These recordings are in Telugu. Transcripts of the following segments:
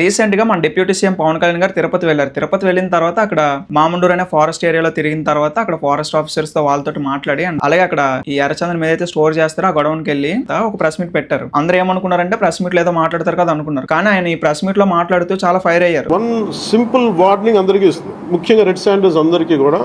రీసెంట్గా మన డిప్యూటీ సీఎం పవన్ కళ్యాణ్ గారు తిరుపతి వెళ్ళారు. తిరుపతి వెళ్ళిన తర్వాత అక్కడ మామండూరు అనే ఫారెస్ట్ ఏరియాలో తిరిగిన తర్వాత అక్కడ ఫారెస్ట్ ఆఫీసర్స్తో వాళ్ళతో మాట్లాడి అండ్ అలాగే అక్కడ ఈ ఎర్రచందనం ఏదైతే స్టోర్ చేస్తారో ఆ గొడవకి వెళ్ళి ఒక ప్రెస్ మీట్ పెట్టారు. అందరూ ఏమనుకున్నారంటే ప్రెస్ మీట్ ఏదో మాట్లాడతారు కదా అనుకున్నారు. కానీ ఆయన ఈ ప్రెస్ మీట్లో మాట్లాడుతూ చాలా ఫైర్ అయ్యారు. వన్ సింపుల్ వార్నింగ్ అందరికీ ఇస్తుంది. ముఖ్యంగా రెడ్ శాండర్స్ అందరికీ కూడా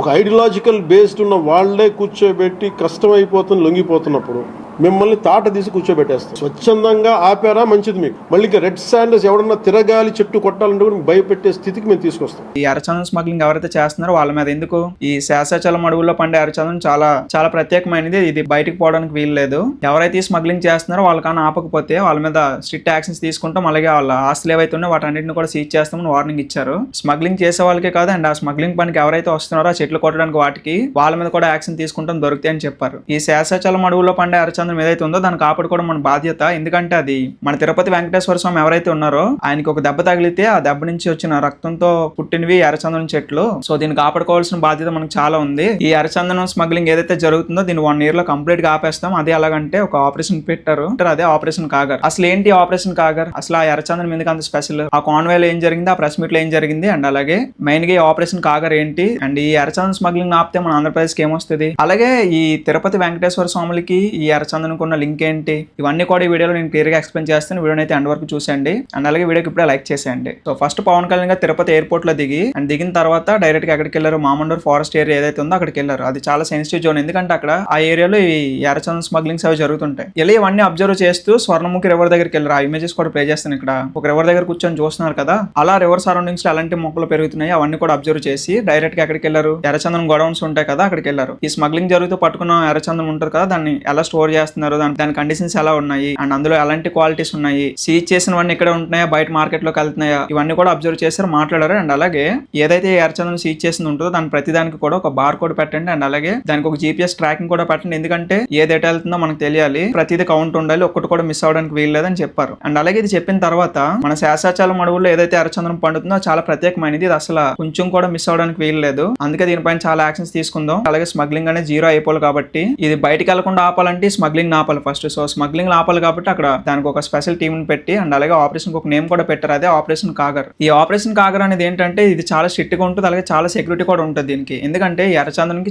ఒక ఐడియాలజికల్ బేస్డ్ ఉన్న వాళ్ళే కూర్చోబెట్టి కష్టమైపోతుంది లొంగిపోతున్నప్పుడు మిమ్మల్ని తాట తీసి కూర్చోబెట్టేస్తారు స్వచ్ఛందంగా ఆపారా మంచిది మీకు. మళ్ళీ రెడ్ శాండర్స్ ఎవరన్నా తిరగాలి చెట్టు కొట్టాలంటే కూడా భయపెట్టే స్థితికి మేము తీసుకొస్తాం. ఈ అరచందం స్మగ్లింగ్ ఎవరైతే చేస్తున్నారో వాళ్ళ మీద ఎందుకు ఈ శాసాచలం అడవుల్లో పండే అరచందం చాలా చాలా ప్రత్యేకమైనది. ఇది బయటకు పోవడానికి వీలు లేదు. ఎవరైతే ఈ స్మగ్లింగ్ చేస్తున్నారో వాళ్ళకన్నా ఆపకపోతే వాళ్ళ మీద స్ట్రిక్ట్ యాక్షన్స్ తీసుకుంటాం. అలాగే వాళ్ళ ఆస్తులు ఏవైతే ఉన్నాయో వాటన్నిటిని కూడా సీజ్ చేస్తామని వార్నింగ్ ఇచ్చారు. స్మగ్లింగ్ చేసే వాళ్ళకే కాదు అండ్ ఆ స్మగ్లింగ్ పనికి ఎవరైతే వస్తున్నారో ఆ చెట్లు కొట్టడానికి వాటికి వాళ్ళ మీద కూడా యాక్షన్ తీసుకుంటాం దొరుకుతాయని అని చెప్పారు. ఈ శాసాచలం అడవుల్లో పండే అరచందం ఎర్రచందనం ఏదైతే ఉందో దాన్ని కాపాడుకోవడం మన బాధ్యత. ఎందుకంటే అది మన తిరుపతి వెంకటేశ్వర స్వామి ఎవరైతే ఉన్నారో ఆయనకి ఒక దెబ్బ తగిలితే ఆ దెబ్బ నుంచి వచ్చిన రక్తంతో పుట్టినవి ఎర్రచందనం చెట్లు. సో దీన్ని కాపాడుకోవాల్సిన బాధ్యత మనకు చాలా ఉంది. ఈ ఎర్రచందనం స్మగ్లింగ్ ఏదైతే జరుగుతుందో దీన్ని వన్ ఇయర్లో కంప్లీట్గా ఆపేస్తాం. అదే ఎలాగంటే ఒక ఆపరేషన్ పెట్టారు. అదే ఆపరేషన్ కాగర్. అసలు ఏంటి ఆపరేషన్ కాగర్? అసలు ఆ ఎర్రచందనం ఎందుకు అంత స్పెషల్? ఆ కాన్వేలో ఏం జరిగింది? ఆ ప్రెస్ మీట్లో ఏం జరిగింది? అండ్ అలాగే మెయిన్గా ఈ ఆపరేషన్ కాగర్ ఏంటి? అండ్ ఈ ఎర్రచందనం స్మగ్లింగ్ ఆపితే మన ఆంధ్రప్రదేశ్కి ఏమొస్తుంది? అలాగే ఈ తిరుపతి వెంకటేశ్వర స్వాములకి ఈ ఎర్రచందనకు లింక్ ఏంటి? ఇవన్నీ కూడా ఈ వీడియోలో నేను క్లియర్గా ఎక్స్ప్లెయిన్ చేస్తాను. వీడియోని అయితే ఎండ్ వరకు చూసండి అండ్ అలాగే వీడియోకి ఇప్పుడే లైక్ చేసేయండి. సో ఫస్ట్ పవన్ కళ్యాణ్ గారు తిరుపతి ఎయిర్పోర్ట్లో దిగి అండ్ దిగిన తర్వాత డైరెక్ట్గా ఎక్కడికి వెళ్ళారు? మామండూర్ ఫారెస్ట్ ఏరియా ఏదైతే ఉందో అక్కడికి వెళ్ళారు. అది చాలా సెన్సిటివ్ జోన్ ఎందుకంటే అక్కడ ఆ ఏరియాలో ఈ ఎర్రచందనం స్మగ్లింగ్స్ అవి జరుగుతుంటాయి. ఇలా ఇవన్నీ అబ్జర్వ్ చేస్తూ స్వర్ణముఖి రివర్ దగ్గరికి వెళ్ళారు. ఆ ఇమేజెస్ కూడా ప్లే చేస్తాను ఇక్కడ. ఒక రివర్ దగ్గర కూర్చొని చూస్తున్నారు కదా? అలా రివర్ సరౌండింగ్స్లో ఎలాంటి మొక్కలు పెరుగుతున్నాయి అవన్నీ కూడా అబ్జర్వ్ చేసి డైరెక్ట్గా ఎక్కడికి వెళ్ళారు? ఎర్రచందనం గోడౌన్స్ ఉంటాయి కదా అక్కడికి వెళ్ళారు. ఈ స్మగ్లింగ్ జరుగుతూ పట్టుకున్న ఎర్రచందనం ఉంటారు కదా దాన్ని ఎలా స్టోర్ చేస్తున్నారు. దాని దాని కండిషన్స్ ఎలా ఉన్నాయి? అండ్ అందులో ఎలాంటి క్వాలిటీస్ ఉన్నాయి? సీజ్ చేసినవన్నీ ఇక్కడ ఉంటున్నాయా? బయట మార్కెట్లోకి వెళ్తున్నాయా? ఇవన్నీ కూడా అబ్జర్వ్ చేశారు మాట్లాడారు. అండ్ అలాగే ఏదైతే ఎర్రచందనం సీజ్ చేసింది ఉంటుందో దాని ప్రతిదానికి కూడా ఒక బార్ కోడ్ పెట్టండి. అండ్ అలాగే దానికి ఒక జీపీఎస్ ట్రాకింగ్ కూడా పెట్టండి. ఎందుకంటే ఏది ఎటు వెళ్తుందో మనకు తెలియాలి. ప్రతిదీ కౌంట్ ఉండాలి. ఒక్కటి కూడా మిస్ అవడానికి వీల్లేదని చెప్పారు. అండ్ అలాగే ఇది చెప్పిన తర్వాత మన శేషాచలం అడవుల్లో ఏదైతే ఎర్రచందనం పండుతుందో చాలా ప్రత్యేకమైనది. ఇది అసలు కొంచెం కూడా మిస్ అవడానికి వీల్లేదు. అందుకే దీనిపైన చాలా యాక్షన్స్ తీసుకుందాం. అలాగే స్మగ్లింగ్ అనేది జీరో అయిపోవాలి కాబట్టి ఇది బయటకు వెళ్ళకుండా ఆపాలంటే స్మగ్లింగ్ స్మగ్లింగ్ ఆపాలి ఫస్ట్. సో స్మగ్లింగ్ ఆపాలి కాబట్టి అక్కడ దానికి ఒక స్పెషల్ టీమ్ పెట్టి అండ్ అలాగే ఆపరేషన్ ఒక నేమ్ కూడా పెట్టారు. అదే ఆపరేషన్ కాగర్. ఈ ఆపరేషన్ కాగర్ అనేది ఏంటంటే ఇది చాలా స్ట్రిక్ట్గా ఉంటుంది. అలాగే చాలా సెక్యూరిటీ కూడా ఉంటుంది దీనికి. ఎందుకంటే ఈ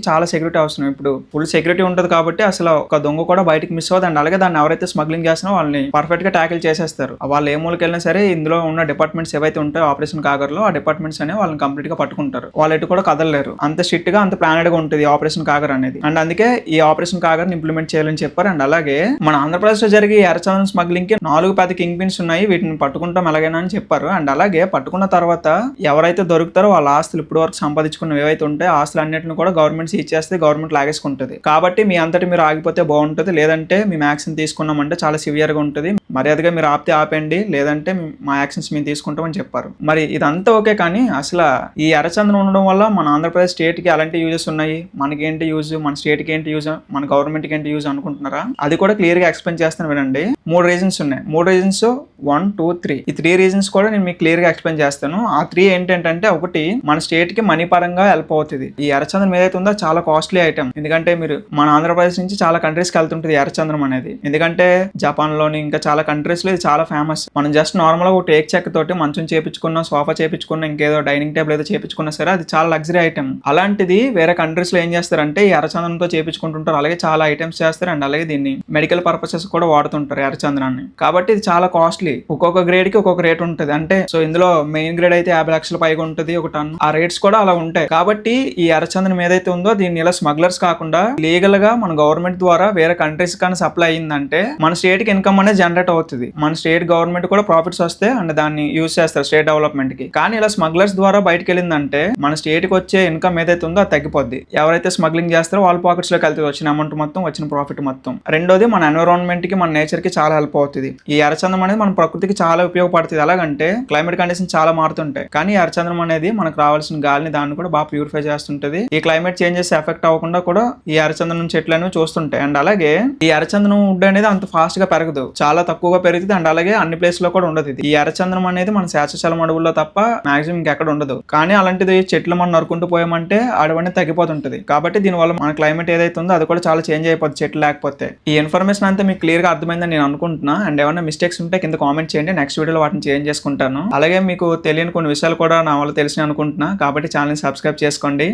చాలా సెక్యూరిటీ అవసరం. ఇప్పుడు ఫుల్ సెక్యూరిటీ ఉంటుంది కాబట్టి అసలు ఒక దొంగ కూడా బయటకు మిస్ అవ్వదు. అండ్ అలాగే దాన్ని ఎవరైతే స్మగ్లింగ్ చేస్తున్నా వాళ్ళని పర్ఫెక్ట్గా ట్యాకిల్ చేసేస్తారు. వాళ్ళు ఏ మూలకి వెళ్ళినా సరే ఇందులో ఉన్న డిపార్ట్మెంట్స్ ఏవైతే ఉంటాయో ఆపరేషన్ కాగర్లో ఆ డిపార్ట్మెంట్స్ అనేవి వాళ్ళని కంప్లీట్గా పట్టుకుంటారు. వాళ్ళు ఎటు కూడా కదలలేరు. అంత స్ట్రిక్ట్గా అంత ప్లానెడ్గా ఉంటుంది ఆపరేషన్ కాగర్ అనేది. అండ్ అందుకే ఈ ఆపరేషన్ కాగర్ ఇంప్లిమెంట్ చేయాలని చెప్పారు. అండ్ అలాగే మన ఆంధ్రప్రదేశ్లో జరిగే ఎర్రచందనం స్మగ్లింగ్కి నాలుగు పెద్ద కింగ్ పిన్స్ ఉన్నాయి. వీటిని పట్టుకుంటాం ఎలాగైనా అని చెప్పారు. అండ్ అలాగే పట్టుకున్న తర్వాత ఎవరైతే దొరుకుతారో వాళ్ళ ఆస్తులు ఇప్పుడు వరకు సంపాదించుకున్న ఏవైతే ఉంటాయో ఆస్తులు అన్నింటిని కూడా గవర్నమెంట్ ఇచ్చేస్తే గవర్నమెంట్ లాగేసుకుంటుంది. కాబట్టి మీ అంతటి మీరు ఆగిపోతే బాగుంటుంది. లేదంటే మేము యాక్షన్ తీసుకున్నామంటే చాలా సివియర్గా ఉంటుంది. మర్యాదగా మీరు ఆపితే ఆపండి లేదంటే మా యాక్షన్స్ మేము తీసుకుంటామని చెప్పారు. మరి ఇదంతా ఓకే కానీ అసలు ఈ ఎర్రచందనం ఉండడం వల్ల మన ఆంధ్రప్రదేశ్ స్టేట్కి ఎలాంటి యూజెస్ ఉన్నాయి? మనకి ఏంటి యూజ్? మన స్టేట్కి ఏంటి యూజ్? మన గవర్నమెంట్కి ఏంటి యూజ్ అనుకుంటున్నారా? అది కూడా క్లియర్గా ఎక్స్ప్లెయిన్ చేస్తాను వినండి. మూడు రీజన్స్ ఉన్నాయి. మూడు రీజన్స్ వన్ టూ త్రీ ఈ త్రీ రీజన్స్ కూడా నేను మీకు క్లియర్గా ఎక్స్ప్లెయిన్ చేస్తాను. ఆ త్రీ ఏంటంటే ఒకటి మన స్టేట్కి మనీ పరంగా హెల్ప్ అవుతుంది. ఈ ఎర్రచందనం ఏదైతే ఉందో చాలా కాస్ట్లీ ఐటమ్ ఎందుకంటే మీరు మన ఆంధ్రప్రదేశ్ నుంచి చాలా కంట్రీస్కి వెళ్తుంటుంది ఎర్రచందనం అనేది. ఎందుకంటే జపాన్లోని ఇంకా చాలా కంట్రీస్లో ఇది చాలా ఫేమస్ మనం జస్ట్ నార్మల్గా ఒక టేక్ చెక్ తోటి మంచం చేపించుకున్న సోఫా చేపించుకున్న ఇంకేదో డైనింగ్ టేబుల్ ఏదో చేపించుకున్నా సరే అది చాలా లగ్జరీ ఐటమ్ అలాంటిది వేరే కంట్రీస్లో ఏం చేస్తారంటే ఈ ఎర్రచందనంతో చేపించుకుంటుంటారు. అలాగే చాలా ఐటమ్స్ చేస్తారు. అండ్ అలాగే దీన్ని మెడికల్ పర్పసెస్ కూడా వాడుతుంటారు ఎర్రచందనాన్ని కాబట్టి ఇది చాలా కాస్ట్లీ ఒక్కొక్క గ్రేడ్కి ఒక్కొక్క రేట్ ఉంటుంది. అంటే సో ఇందులో మెయిన్ గ్రేడ్ అయితే యాభై లక్షల పైగా ఉంటుంది ఒక టన్ ఆ రేట్స్ కూడా అలా ఉంటాయి. కాబట్టి ఈ ఎర్రచందనం ఏదైతే ఉందో దీన్ని ఇలా స్మగ్లర్స్ కాకుండా లీగల్గా మన గవర్నమెంట్ ద్వారా వేరే కంట్రీస్ కానీ సప్లై అయిందంటే మన స్టేట్కి ఇన్కమ్ అనేది జనరేట్ అవుతుంది. మన స్టేట్ గవర్నమెంట్ కూడా ప్రాఫిట్స్ వస్తే అండ్ దాన్ని యూజ్ చేస్తారు స్టేట్ డెవలప్మెంట్కి. కానీ ఇలా స్మగ్లర్స్ ద్వారా బయటకు వెళ్ళిందంటే మన స్టేట్కి వచ్చే ఇన్కమ్ ఏదైతే ఉందో అది తగ్గిపోద్ది. ఎవరైతే స్మగ్లింగ్ చేస్తారో వాళ్ళ పాకెట్స్లోకి వెళ్తుంది వచ్చిన అమౌంట్ మొత్తం వచ్చిన ప్రాఫిట్ మొత్తం. రెండోది మన ఎన్విరాన్మెంట్కి మన నేచర్కి చాలా హెల్ప్ అవుతుంది. ఈ ఎర్రచందనం అనేది మన ప్రకృతికి చాలా ఉపయోగపడుతుంది. ఎలాగంటే క్లైమేట్ కండిషన్ చాలా మారుతుంటాయి. కానీ ఈ ఎర్రచందనం అనేది మనకు రావాల్సిన గాలిని దాన్ని కూడా బాగా ప్యూరిఫై చేస్తుంటది. ఈ క్లైమేట్ చేంజెస్ ఎఫెక్ట్ అవ్వకుండా కూడా ఈ ఎర్రచందనం చెట్లు అనేవి చూస్తుంటాయి. అండ్ అలాగే ఈ ఎర్రచందనం వుడ్ అనేది అంత ఫాస్ట్గా పెరగదు. చాలా తక్కువగా పెరుగుతుంది. అండ్ అలాగే అన్ని ప్లేస్లో కూడా ఉండదు ఇది. ఈ ఎర్రచందనం అనేది మన శేషచలం అడవుల్లో తప్ప మాక్సిమం ఇంకెక్కడ ఉండదు. కానీ అలాంటిది చెట్లు మనం నరుకుంటూ పోయామంటే అడవి అనేది తగ్గిపోతుంటది. కాబట్టి దీనివల్ల మన క్లైమేట్ ఏదైతే ఉందో అది కూడా చాలా చేంజ్ అయిపోతుంది చెట్లు లేకపోతే. ఈ ఇన్ఫర్మేషన్ అంతా మీకు క్లియర్గా అర్థమైందని నేను అనుకుంటున్నా. అండ్ ఏమైనా మిస్టేక్స్ ఉంటే కింద కామెంట్ చేయండి. నెక్స్ట్ వీడియోలో వాటిని చేంజ్ చేసుకుంటాను. అలాగే మీకు తెలియని కొన్ని విషయాలు కూడా నా వల్ల తెలిసిన అనుకుంటున్నా. కాబట్టి ఛానల్ని సబ్స్క్రైబ్ చేసుకోండి.